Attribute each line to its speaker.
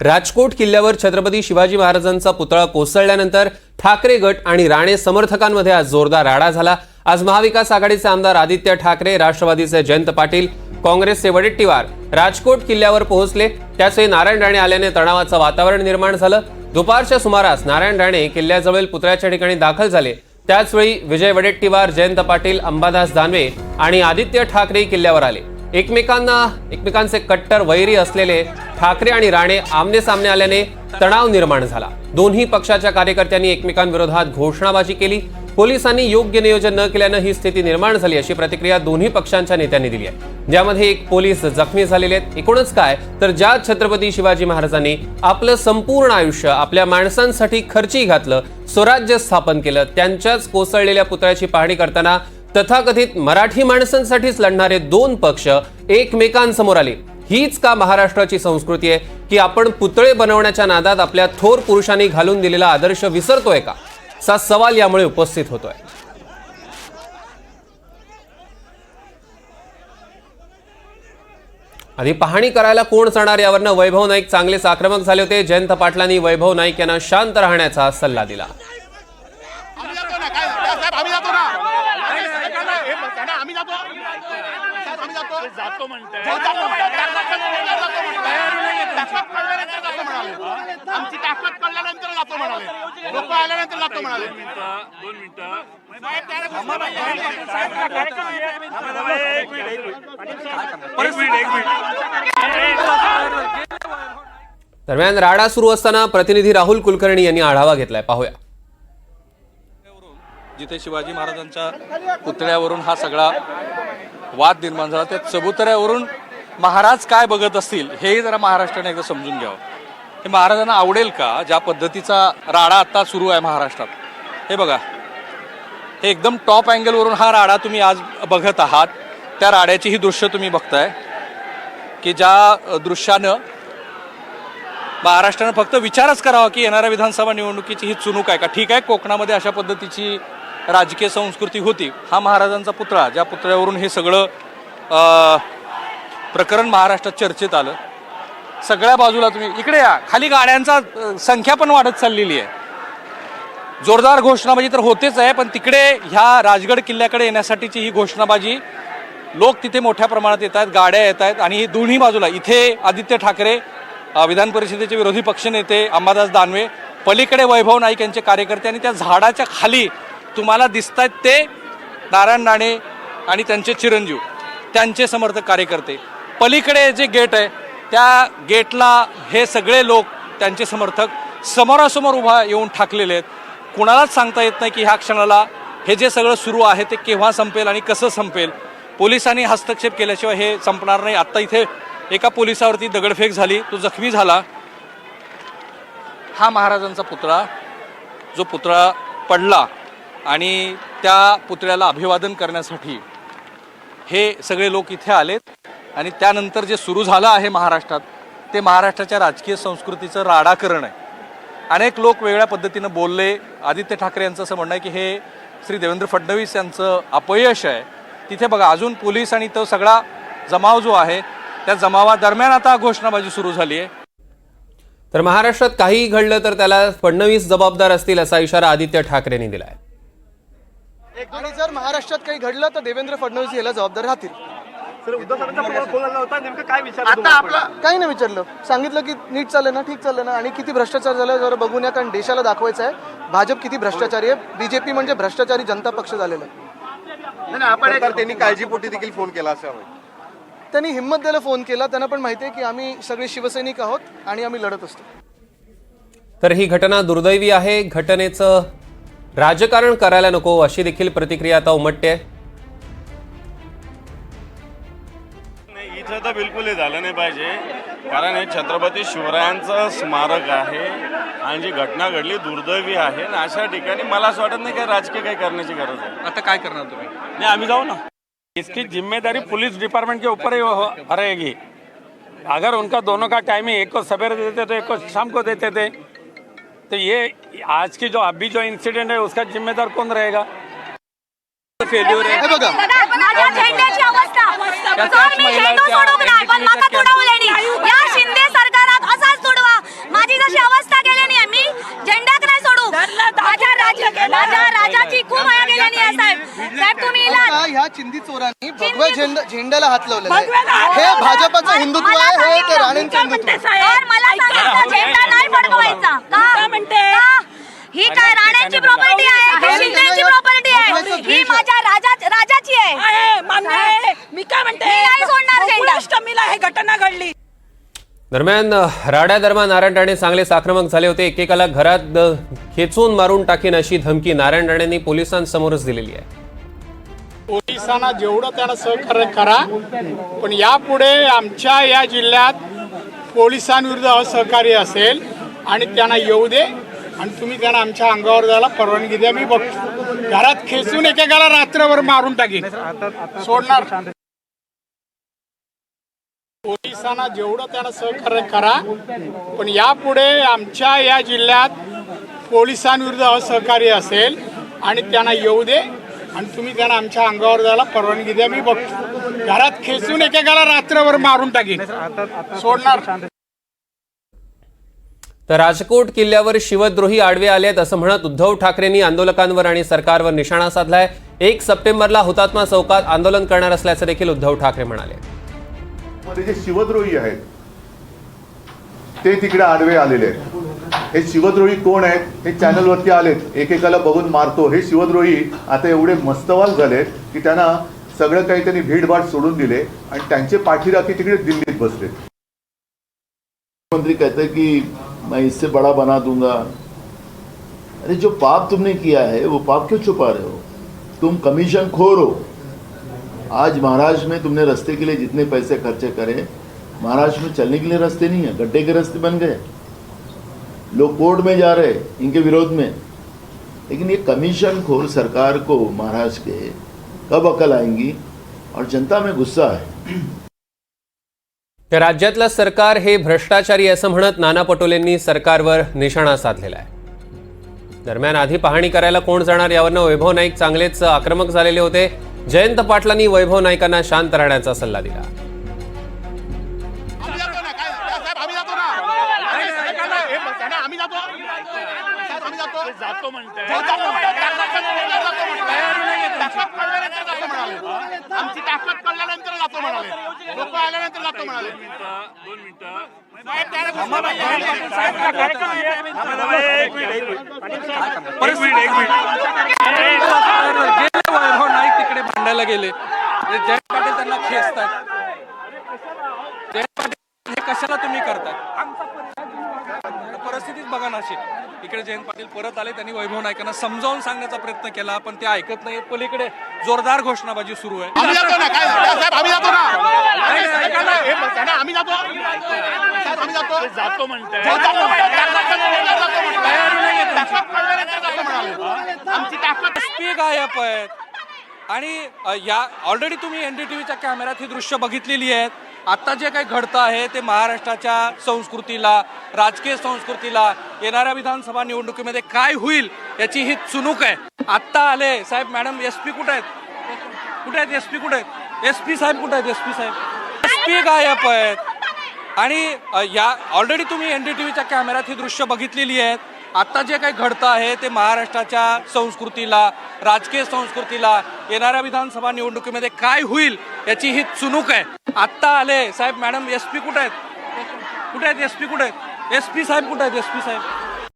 Speaker 1: राजकोट किल्ल्यावर छत्रपती शिवाजी महाराजांचा पुतळा कोसळल्यानंतर ठाकरे गट आणि राणे समर्थकांमध्ये आज जोरदार राडा झाला. आज महाविकास आघाडीचे आमदार आदित्य ठाकरे राष्ट्रवादीचे जयंत पाटील काँग्रेसचे वडेट्टीवार राजकोट किल्ल्यावर पोहोचले. त्याचवेळी नारायण राणे आल्याने तणावाचं वातावरण निर्माण झालं. दुपारच्या सुमारास नारायण राणे किल्ल्याजवळील पुतळ्याच्या ठिकाणी दाखल झाले. त्याचवेळी विजय वडेट्टीवार जयंत पाटील अंबादास दानवे आणि आदित्य ठाकरे किल्ल्यावर आले. एकमेकांना एकमेकांचे कट्टर वैरी असलेले ठाकरे आणि राणे आमने सामने आल्याने तणाव निर्माण झाला. दोन्ही पक्षाच्या कार्यकर्त्यांनी एकमेकांविरोधात घोषणाबाजी केली. पोलिसांनी योग्य नियोजन न केल्यानं ही स्थिती निर्माण झाली अशी प्रतिक्रिया दोन्ही पक्षांच्या नेत्यांनी दिली आहे. ज्यामध्ये एक पोलीस जखमी झालेले आहेत. एकूणच काय तर ज्या छत्रपती शिवाजी महाराजांनी आपलं संपूर्ण आयुष्य आपल्या माणसांसाठी खर्ची घातलं स्वराज्य स्थापन केलं त्यांच्याच कोसळलेल्या पुतळ्याची पाहणी करताना तथाकथित मराठी माणसांसाठीच लढणारे दोन पक्ष एकमेकांसमोर आले. हीच का महाराष्ट्राची संस्कृती आहे की आपण पुतळे बनवण्याच्या नादात आपल्या थोर पुरुषांनी घालून दिलेला आदर्श विसरतोय का? असा सवाल यामुळे उपस्थित होतोय. आधी पाहणी करायला कोण जाणार यावरनं वैभव नाईक चांगलेच आक्रमक झाले होते. जयंत पाटलांनी वैभव नाईक यांना शांत राहण्याचा सल्ला दिला
Speaker 2: आम्ही जातो ना काय साहेब आम्ही जातो ना हे बघा ना, आम्ही जातो साहेब आम्ही जातो
Speaker 3: जातो म्हणताय
Speaker 2: हो, जातो म्हणताय. ताकद कळल्यानंतर जातो म्हणाले. कळल्यानंतर जातो म्हणाले आमची ताकद कळल्यानंतर जातो म्हणाले लोक आल्यानंतर जातो म्हणाले
Speaker 3: दोन एक एक मिनिट
Speaker 1: दरम्यान राडा सुरू असताना प्रतिनिधी राहुल कुलकर्णी यांनी आढावा घेतलाय पाहूया
Speaker 4: जिथे शिवाजी महाराजांच्या पुतळ्यावरून हा सगळा वाद निर्माण झाला. त्या चबुतऱ्यावरून महाराज काय बघत असतील हेही जरा महाराष्ट्राने एकदा समजून घ्यावं. हे महाराजांना आवडेल का? ज्या पद्धतीचा राडा आता सुरू आहे महाराष्ट्रात. हे बघा. हे एकदम टॉप अँगलवरून हा राडा तुम्ही आज बघत आहात. त्या राड्याची ही दृश्य तुम्ही बघताय. की ज्या दृश्यानं महाराष्ट्रानं फक्त विचारच करावा की येणाऱ्या विधानसभा निवडणुकीची ही चुणूक आहे का? ठीक आहे कोकणामध्ये अशा पद्धतीची राजकीय संस्कृती होती. हा महाराजांचा पुतळा ज्या पुतळ्यावरून हे सगळं प्रकरण महाराष्ट्रात चर्चेत आलं. सगळ्या बाजूला तुम्ही इकडे या. खाली गाड्यांचा संख्या पण वाढत चाललेली आहे. जोरदार घोषणाबाजी तर होतेच आहे पण तिकडे ह्या राजगड किल्ल्याकडे येण्यासाठीची ही घोषणाबाजी लोक तिथे मोठ्या प्रमाणात येत आहेत गाड्या येत आहेत आणि ही दोन्ही बाजूला इथे आदित्य ठाकरे विधान परिषदेचे विरोधी पक्षनेते अंबादास दानवे पलीकडे वैभव नाईक यांचे कार्यकर्ते आणि त्या झाडाच्या खाली तुम्हाला दिसत आहेत ते नारायण राणे आणि त्यांचे चिरंजीव त्यांचे समर्थक कार्यकर्ते. पलीकडे जे गेट आहे त्या गेटला हे सगळे लोक त्यांचे समर्थक समोरासमोर उभा येऊन ठाकलेले आहेत. कुणालाच सांगता येत नाही की ह्या क्षणाला हे जे सगळं सुरू आहे ते केव्हा संपेल आणि कसं संपेल? पोलिसांनी हस्तक्षेप केल्याशिवाय हे संपणार नाही. आत्ता इथे एका पोलिसावरती दगडफेक झाली तो जखमी झाला. हा महाराजांचा पुतळा जो पुतळा पडला आणि त्या पुतळ्याला अभिवादन करण्यासाठी हे सगळे लोक इथे आलेत. आणि त्यानंतर जे सुरू झालं आहे महाराष्ट्रात ते महाराष्ट्राच्या राजकीय संस्कृतीचं राडाकरण आहे. अनेक लोक वेगळ्या पद्धतीनं बोलले. आदित्य ठाकरे यांचं असं म्हणणं आहे की हे श्री देवेंद्र फडणवीस यांचं अपयश आहे. तिथे बघा अजून पोलीस आणि तो सगळा जमाव जो आहे त्या जमावादरम्यान आता घोषणाबाजी सुरू झाली आहे.
Speaker 1: तर महाराष्ट्रात काहीही घडलं तर त्याला फडणवीस जबाबदार असतील असा इशारा आदित्य ठाकरेंनी दिलाय.
Speaker 5: आणि जर महाराष्ट्रात काही घडलं तर देवेंद्र फडणवीस याला जबाबदार राहतील.
Speaker 3: सर उद्धव साहेबांचा फोन आला होता नेमकं काय विचार
Speaker 2: आता आपला
Speaker 5: काही नाही विचारलं. सांगितलं की नीट चाललं ना ठीक चाललं ना आणि किती भ्रष्टाचार झाला जरा बघून या कारण देशाला दाखवायचं आहे भाजप किती भ्रष्टाचारी आहे बीजेपी म्हणजे भ्रष्टाचारी जनता पक्ष झालेला आहे.
Speaker 2: आपण तर त्यांनी काळजीपोटी देखील फोन केला असावा
Speaker 5: त्यांनी हिंमत द्यायला फोन केला. त्यांना पण माहिती आहे की आम्ही सगळे शिवसैनिक आहोत आणि आम्ही लढत असतो.
Speaker 1: तर ही घटना दुर्दैवी आहे. घटनेचं राजकारण करायला नको अशी देखील प्रतिक्रिया आता उमटते
Speaker 3: नाही इथं तर बिलकुल हे झालं नाही पाहिजे. कारण हे छत्रपती शिवरायांचं स्मारक आहे आणि जी घटना घडली दुर्दैवी आहे. आणि अशा ठिकाणी मला असं वाटत नाही की राजकीय काही करण्याची गरज आहे.
Speaker 4: आता काय करणार तुम्ही?
Speaker 3: नहीं अभी जाओ ना. इसकी जिम्मेदारी पुलिस डिपार्टमेंट के ऊपर ही हो- रहेगी. अगर उनका दोनों का टाइमिंग एक को सवेरे देते तो एक को शाम को देते थे तो ये आज की जो अभी जो इंसिडेंट है उसका जिम्मेदार कौन रहेगा?
Speaker 4: फेल्यूर आहे
Speaker 5: बघा.
Speaker 6: माझ्या झेंड्याची अवस्था. जर मी माझी जशी अवस्था केली नी मी झेंडाक नाही सोडू. साहेब
Speaker 5: चिंदी चोरांनी भगव्या झेंडा झेंड्याला हात लावलेला आहे. हे. भाजपाचं हिंदुत्व आहे हे. ते राणेंचं हिंदुत्व आहे.
Speaker 6: तर मला सांगितलं झेंडा नाही फडकवायचा. का? म्हणते? ही काय राण्यांची प्रॉपर्टी आहे? ही शिंदेची प्रॉपर्टी आहे. ही माझ्या राजा राजाची आहे.
Speaker 7: आहे मान्य आहे. मी काय म्हणते?
Speaker 6: मी नाही सोडणार झेंडा.
Speaker 7: गोकुळाष्टमीला हे घटना घडली.
Speaker 1: दरम्यान राड्या दरम्यान नारायण राणे चांगलेच आक्रमक झाले होते. एकेकाला घरात अ, खेचून मारून टाकीन अशी धमकी नारायण राणेंनी पोलिसांसमोरच दिलेली आहे.
Speaker 8: असताना जेवढं त्यांना सहकार्य करा पण यापुढे आमच्या या जिल्ह्यात पोलिसांविरुद्ध असहकार्य असेल आणि त्यांना येऊ दे आणि तुम्ही त्यांना आमच्या अंगावर जायला परवानगी द्या. मी बघतो. घरात खेचून एकेकाला रात्रभर मारून टाकीन. सोडणार. पोलिसांना जेवढं त्यांना सहकार्य करा पण यापुढे आमच्या या जिल्ह्यात पोलिसांविरुद्ध असहकार्य असेल आणि त्यांना येऊ दे. आणि तुम्ही त्यांना आमच्या अंगावर जायला परवानगी द्या. मी बघतो घरात खेचून एकेकाला रात्रभर मारून टाकीन. सोडणार.
Speaker 1: तर राजकोट किल्ल्यावर शिवद्रोही आडवे आलेत असं म्हणत उद्धव ठाकरेंनी आंदोलकांवर आणि सरकारवर निशाणा साधलाय. एक सप्टेंबरला हुतात्मा चौकात आंदोलन करणार असल्याचं देखील उद्धव ठाकरे म्हणाले.
Speaker 9: जे शिवद्रोही आहेत ते तिकडे आडवे आलेले आहेत. हे शिवद्रोही कोण आहेत हे चॅनलवरती आलेत. एकेकाला बघून मारतो. हे शिवद्रोही आता एवढे मस्तवाल झालेत की त्यांना सगळं काही त्यांनी भीडभाड सोडून दिले आणि त्यांचे पाठीराखी तिकडे दिल्लीत बसले
Speaker 10: मुख्यमंत्री कहते हैं कि मैं इससे बड़ा बना दूंगा. अरे जो पाप तुमने किया है वो पाप क्यों छुपा रहे हो? तुम कमीशन खोर हो। आज महाराष्ट्र में तुमने रास्ते के लिए जितने पैसे खर्चे करे महाराष्ट्र में चलने के लिए रास्ते नहीं है गड्ढे के रास्ते बन गए। लोग कोर्ट में जा रहे इनके विरोध में। लेकिन ये कमीशन खोर सरकार को महाराष्ट्र के कब अकल आएंगी? और जनता में गुस्सा है।
Speaker 1: तर राज्यातलं सरकार हे भ्रष्टाचारी असं म्हणत नाना पटोलेंनी सरकारवर निशाणा साधलेला आहे. दरम्यान आधी पाहणी करायला कोण जाणार यावरनं वैभव नाईक चांगलेच आक्रमक झालेले होते. जयंत पाटलांनी वैभव नाईकांना शांत राहण्याचा सल्ला दिला.
Speaker 2: जातो जातो म्हणताय आमची. ताकद कळल्यानंतर जातो म्हणाले. लोक आल्यानंतर जातो म्हणाले. दोन मिनिटं साहेब त्याला
Speaker 4: गेले वैभव नाईक तिकडे भांडायला गेले. जयंत पाटील त्यांना खेचतात. जयंत पाटील हे कशाला तुम्ही करताय परिस्थितीच बघा ना अशी. इकडे जयंत पाटील परत आले त्यांनी वैभव नाईकांना समजावून सांगण्याचा प्रयत्न केला पण ते ऐकत नाही पलीकडे जोरदार घोषणाबाजी सुरू आहे.
Speaker 2: आम्ही जातो ना काय साहेब आम्ही जातो ना. अरे, ऐका ना, बघा ना, आम्ही जातो. साहेब आम्ही जातो. जातो म्हणताय. जातो म्हणाले. आमची ताकद
Speaker 4: एसपी गायब आहेत. आणि या ऑलरेडी तुम्ही एनडीटीव्हीच्या कॅमेऱ्यात ही दृश्य बघितलेली आहेत. आता जे काही घडतं आहे ते महाराष्ट्राच्या संस्कृतीला राजकीय संस्कृतीला येणाऱ्या विधानसभा निवडणुकीमध्ये काय होईल याची ही चुनूक आहे. आत्ता आले साहेब मॅडम एस पी कुठे आहेत? कुठे आहेत एस पी कुठे आहेत? एस पी साहेब कुठे आहेत? एस पी साहेब? एस पी गायब आहेत. आणि या ऑलरेडी तुम्ही एन डी टी व्हीच्या कॅमेऱ्यात ही दृश्य बघितलेली आहेत. आत्ता जे काही घडतं आहे ते महाराष्ट्राच्या संस्कृतीला राजकीय संस्कृतीला येणाऱ्या विधानसभा निवडणुकीमध्ये काय होईल याची ही चुनूक आहे. आत्ता आले. साहेब मॅडम एस पी कुठं आहेत? कुठे आहेत एस पी कुठे आहेत? एस पी साहेब कुठे आहेत? एस पी साहेब.